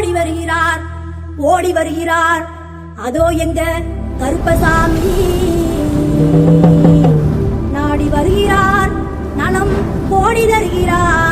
ஓடி வருகிறார் ஓடி வருகிறார். அதோ எங்க கருப்பசாமி. நாடி வருகிறார் நலம் ஓடி தருகிறார்.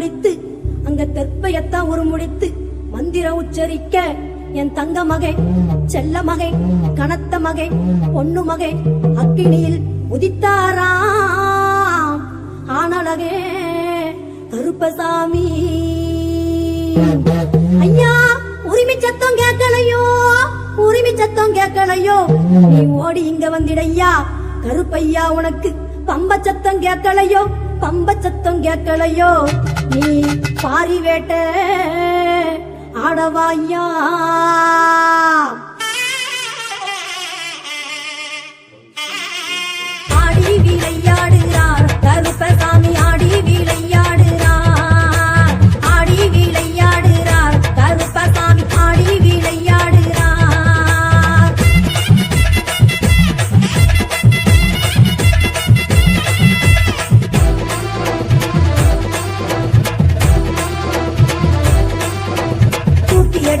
முடித்து அங்க தெற்பயத்தான் ஒரு முடித்து மந்திர உச்சரிக்க என் தங்க மகை செல்ல மகை கனத்த மகை பொண்ணு மகை அக்கினியில் உதித்தாராம். ஆனழகே கருப்பசாமி. ஐயா உரிமை சத்தம் கேட்கலையோ? உரிமை சத்தம் கேட்கலையோ? நீ ஓடி இங்க வந்திடையா கருப்பையா உனக்கு பம்ப சத்தம் கேட்கலையோ? பம்ப சத்தம் கேட்கலையோ? நீ பாரி வேட்ட ஆடவாயா ஆடி விளையாடுகிறார் கருப்ப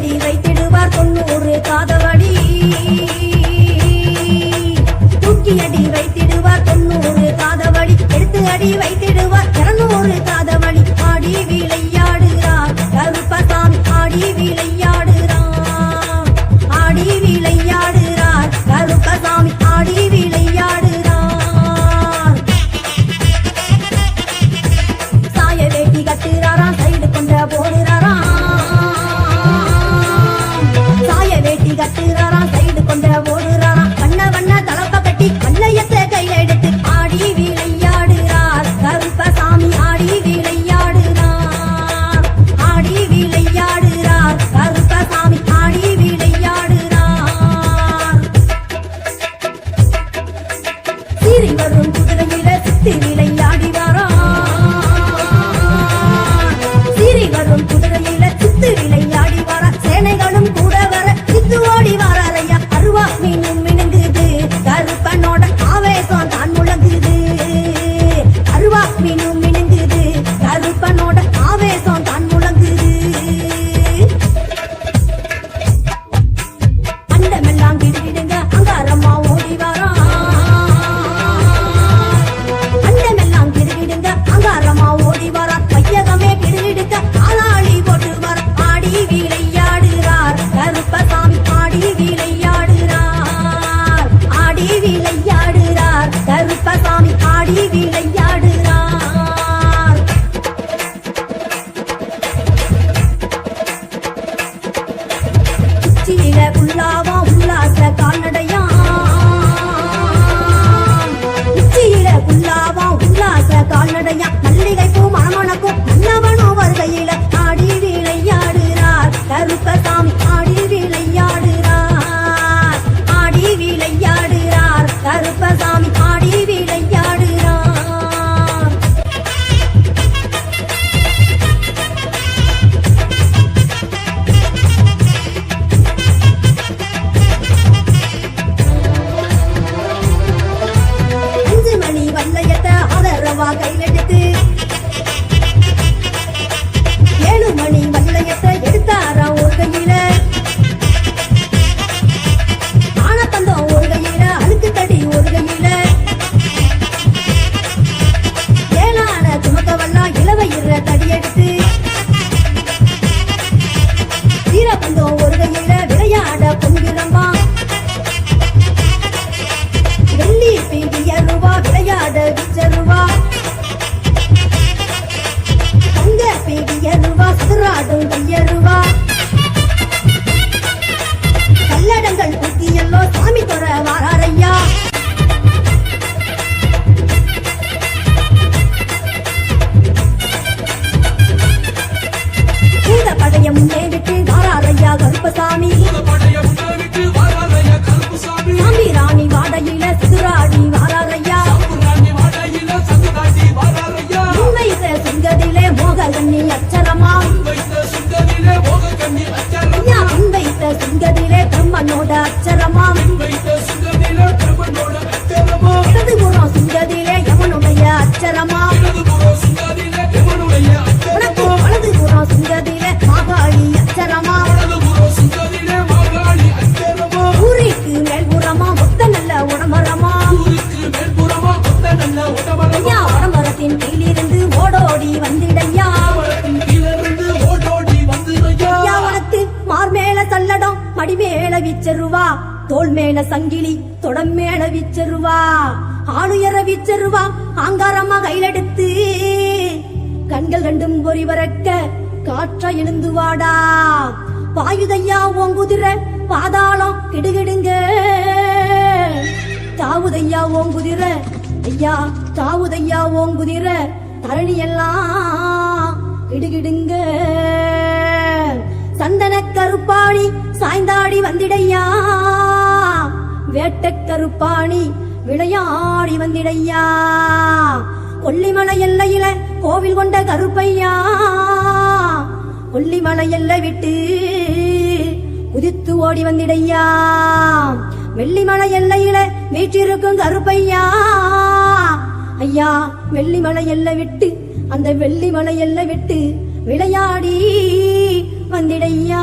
எழுதி வைத்திடுவார் தொண்ணூறு காதவடி. தூக்கி அடி வைத்திடுவார் தொண்ணூறு காதவடி. எடுத்து அடி வை got it. ನಿಂಗದಿರೇ ತಮ್ಮ ನೋಡ ಅಚ್ಚರಮ್ಮ படிமேல விச்சருவா தோல் மேல சங்கிலி தொடம் மேல விச்சருவா ஆளுயர விச்சருவா ஆங்காரமா கையிலெடுத்து கண்கள் ரெண்டும் பொறி வரக்க காற்ற எழுந்து வாடா பாயுதையா ஓங்குதிர பாதாளம் கிடுகிடுங்க. தாவுதையா ஓங்குதிர ஐயா தாவுதையா ஓங்குதிர தரணி எல்லாம் கிடுகிடுங்க. சந்தன கருப்பாணி சாய்ந்தாடி வந்திடையா. வேட்டை கருப்பாணி விளையாடி வந்திடையா. கொல்லிமலை எல்லையில கோவில் கொண்ட கருப்பையா. கொல்லிமலை எல்லை விட்டு குதித்து ஓடி வந்திடையா. வெள்ளிமலை எல்லையில வீற்றிருக்கும் கருப்பையா. ஐயா வெள்ளிமலை எல்லை விட்டு அந்த வெள்ளிமலை எல்லை விட்டு விளையாடி வந்திடையா.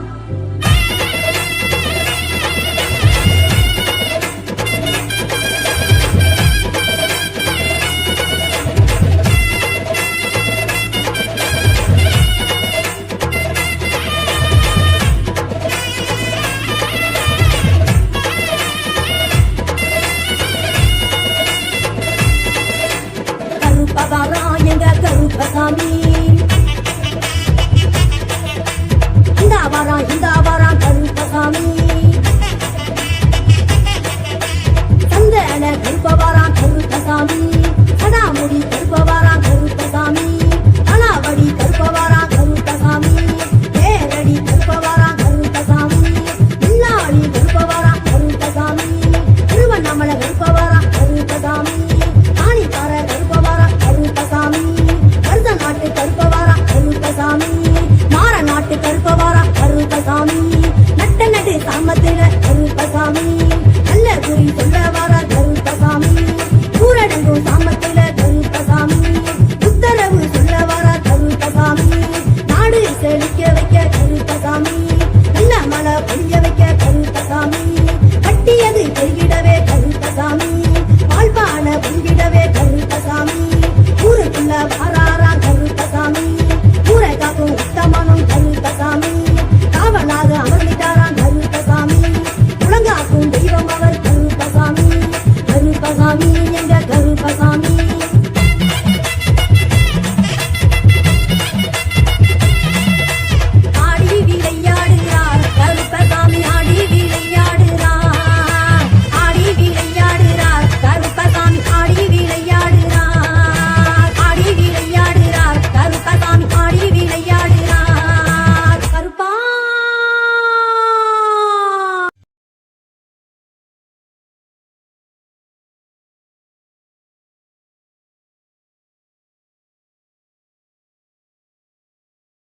让一道。